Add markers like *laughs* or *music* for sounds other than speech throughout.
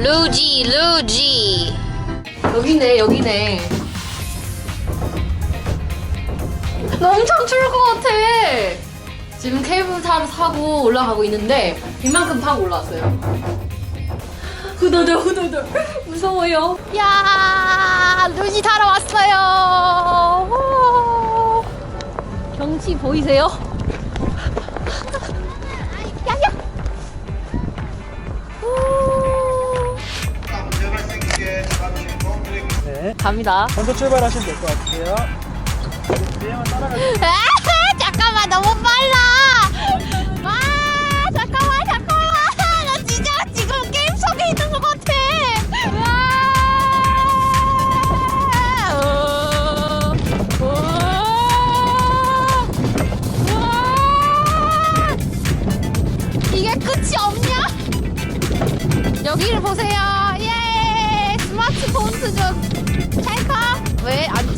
루지 루지. 여기네 여기네. 나 엄청 추울 것 같아. 지금 케이블카를 타고 올라가고 있는데 이만큼 타고 올라왔어요. 후덜덜 후덜덜. 무서워요. 야 루지 타러 왔어요. 오. 경치 보이세요? 네. 갑니다 먼저 출발하시면 될 것 같아요. 내용을 따라가세요. *laughs* 아, 잠깐만 너무 빨라.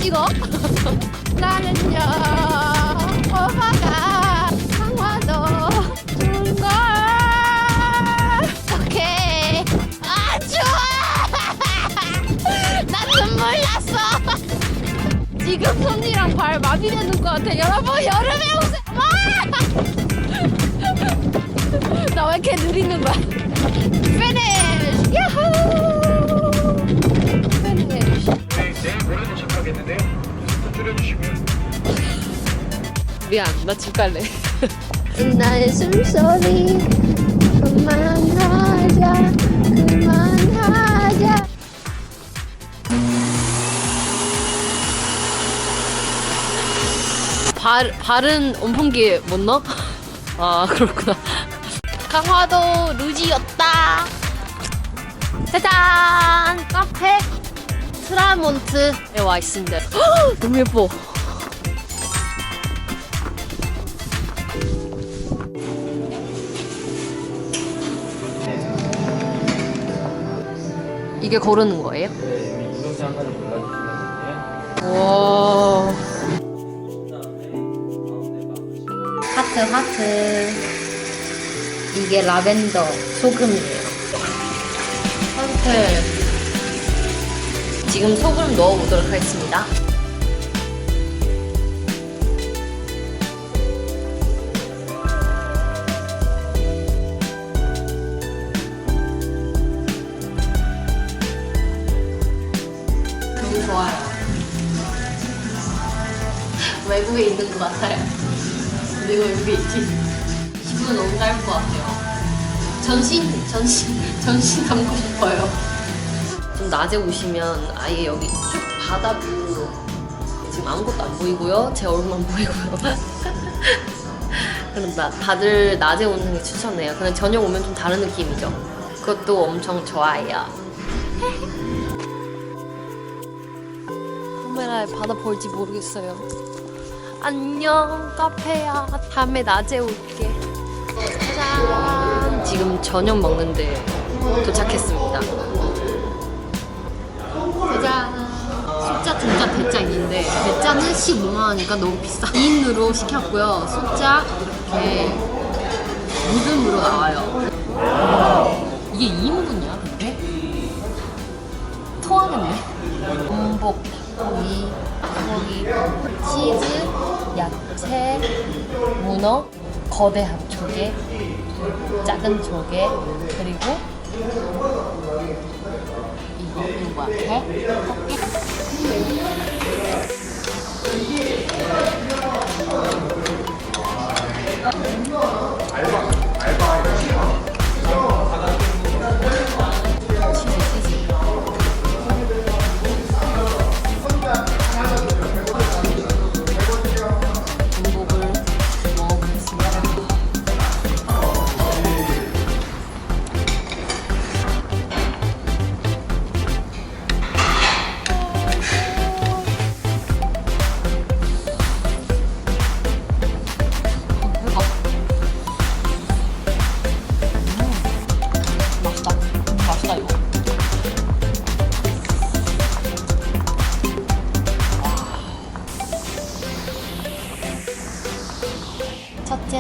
찍어? *laughs* 나는요 오빠가 강화도 준 걸. 오케이. 아 좋아. 나 눈물 났어. 지금 손이랑 발 마비되는 것 같아. 여러분 여름에 오세요 *laughs* 나왜 이렇게 느리는 거야? *laughs* 피니쉬 야호 도착하겠는데요. 속도 줄여주시고요. 미안, 나 집 갈래. 나의 숨소리 그만하자, 그만하자. 발 발은 온풍기에 못 넣어? 아 그렇구나. 강화도 루지였다. 짜잔 카페 트라몬트에 와 있습니다. 헉, 너무 예뻐. 이게 고르는 거예요? 와. 하트 하트 이게 라벤더 소금이에요 선택 지금 소금 넣어보도록 하겠습니다 너무 좋아요 외국에 있는 것 같아요 내가 여기 있지. 20분 너무 짧을 것 같아요. 전신, 전신, 전신 담고 싶어요. 좀 낮에 오시면 아예 여기 쭉 바다뷰 지금 아무것도 안 보이고요. 제 얼굴만 *laughs* 보이고요. 그런다 다들 낮에 오는 게 추천해요. 근데 저녁 오면 좀 다른 느낌이죠. 그것도 엄청 좋아요. *laughs* 카메라에 바다 볼지 모르겠어요. 안녕 카페야 다음에 낮에 올게 짜잔 지금 저녁 먹는데 도착했습니다 짜잔 숫자 중자 대짜 있는데 대짜는 15만 원이니까 너무 비싸. 2인으로 시켰고요. 숫자 이렇게 무듬으로 나와요. 이게 2인분이야 근데? 토하겠네. 전복, 고기, 고기, 치즈, 야채, 문어, 거대한 조개, 작은 조개, 그리고 이거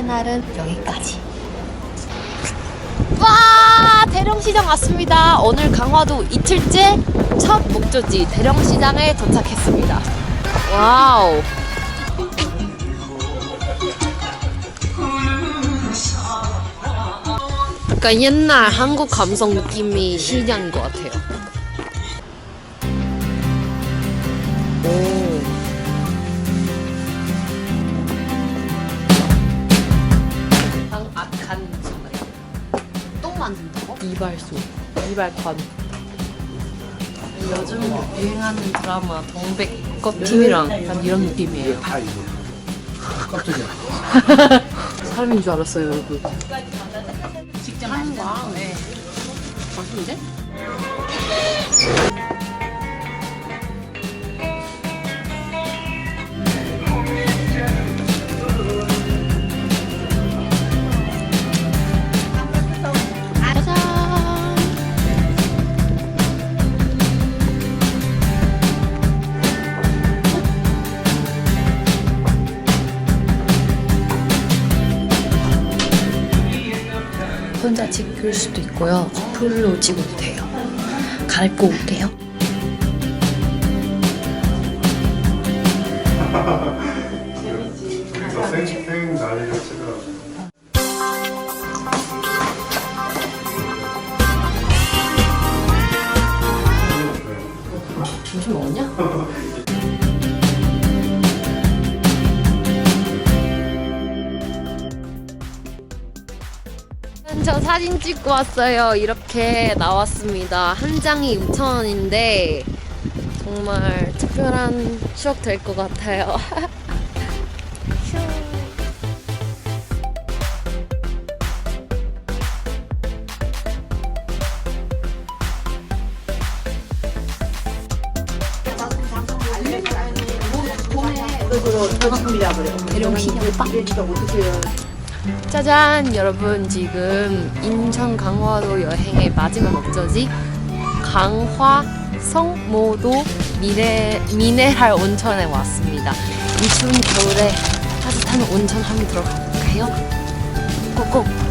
날은 여기까지. 와 대령 대령시장 왔습니다. 오늘 강화도 이틀째 첫 목적지 대령시장에 도착했습니다. 와우. 약간 옛날 한국 감성 느낌이 시장인 것 같아요. 오. 이발소, 이발관. 요즘 유행하는 드라마 동백꽃TV랑 약간 이런 느낌이에요. 다 이거. 깜짝이야. *laughs* 사람인 줄 알았어요, 여러분. 직접 하는 거야? 네. 맛있는데? 혼자 찍을 수도 있고요. 풀로 찍어도 돼요. 갈고 난리를 치더라고요. 점심 먹었냐? 저 사진 찍고 왔어요. 이렇게 나왔습니다. 한 장이 6,000원인데 정말 특별한 추억 될 것 같아요. 휴. 짜잔 여러분. 지금 인천 강화도 여행의 마지막 목적지 강화 성모도 미네, 미네랄 온천에 왔습니다. 이 추운 겨울에 따뜻한 온천 한번 들어가 볼까요? 꼭꼭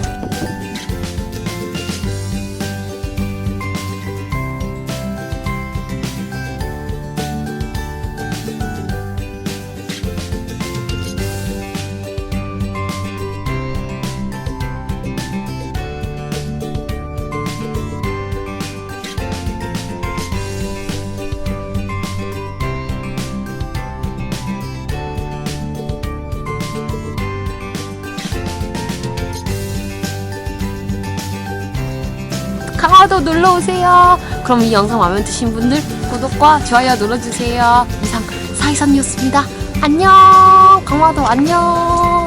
놀러 오세요. 그럼 이 영상 마음에 드신 분들 구독과 좋아요 눌러주세요. 이상 사이선이었습니다. 안녕. 강화도 안녕.